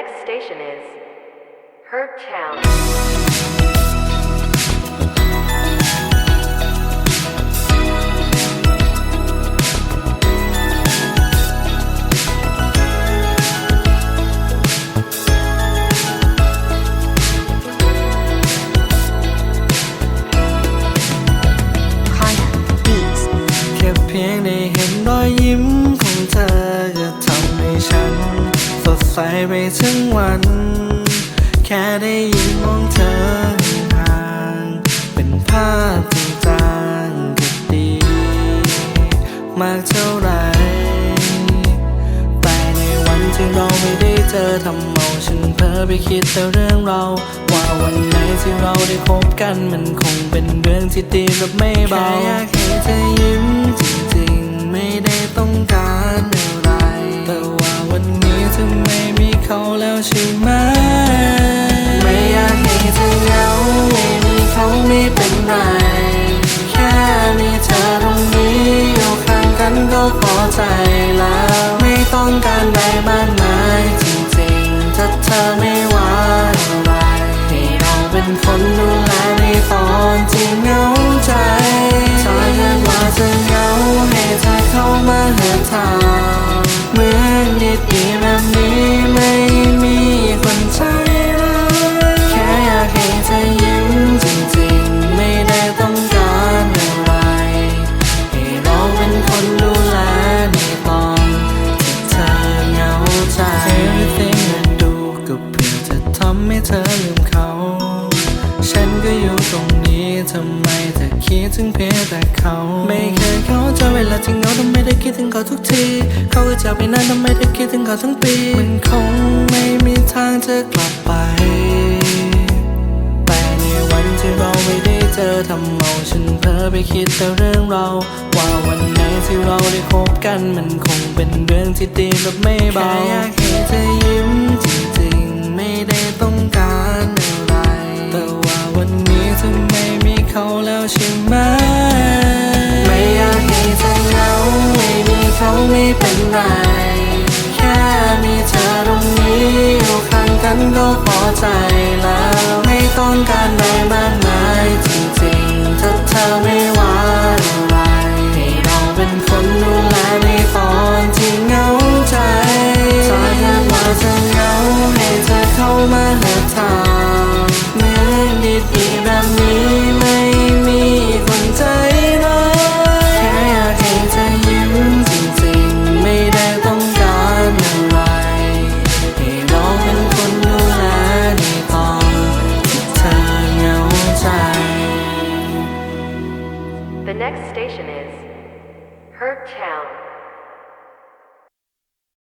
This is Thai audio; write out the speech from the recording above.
next station is Herb Town. ไปทั้งวัน แค่ได้ยินมองเธอห่างเป็นภาพจางก็ดี มากเท่าไรแต่ในวันที่เราไม่ได้เจอทำเอาฉันเพ้อไปคิดแต่เรื่องเรา ว่าวันไหนที่เราได้พบกันมันคงเป็นเรื่องที่ดีแบบไม่เบาแค่อยากให้เธอยิ้ม ใจแล้ว ไม่ต้องการใดบ้ากมายจริงๆ ถ้าเธอไม่ว่าอะไรให้เราเป็นคนดูแลในตอนที่เหงาใจถอยเกินว่าจะเหงาให้เธอเข้ามาหาทางเหมือนดีๆแบบนี้ำให้เธอลืมเขา ฉันก็อยู่ตรงนี้ทำไมเธอคิดถึงเพียงแต่เขา ไม่เคยเขาใจเวลาที่เงาทำไมได้คิดถึงเขาทุกที เขาก็จากไปนานทำไมได้คิดถึงเขาทั้งปี มันคงไม่มีทางจะกลับไป แต่ในวันที่เราไม่ได้เจอทำเอาฉันเพ้อไปคิดแต่เรื่องเรา ว่าวันไหนที่เราได้พบกันมันคงเป็นเรื่องที่ดีแบบไม่เบาแค่อยากให้เธอยิ้ม ไม่ได้ต้องการอะไร แต่ว่าวันนี้เธอไม่มีเขาแล้วใช่ไหม ไม่อยากให้เธอเหงาไม่มีเขาไม่เป็นไร แค่มีเธอตรงนี้อยู่ข้างกันก็พอใจแล้ว ไม่ต้องการใดมากมาย อนดีๆแบบนี้ไม่มีคนใจร้ายแค่อยากให้เธอยิ้มจริงๆ ไม่ได้ต้องการอะไรให้เราเป็นคนดูแลในตอนที่เธอเหงาใจ The next station is Herb Town.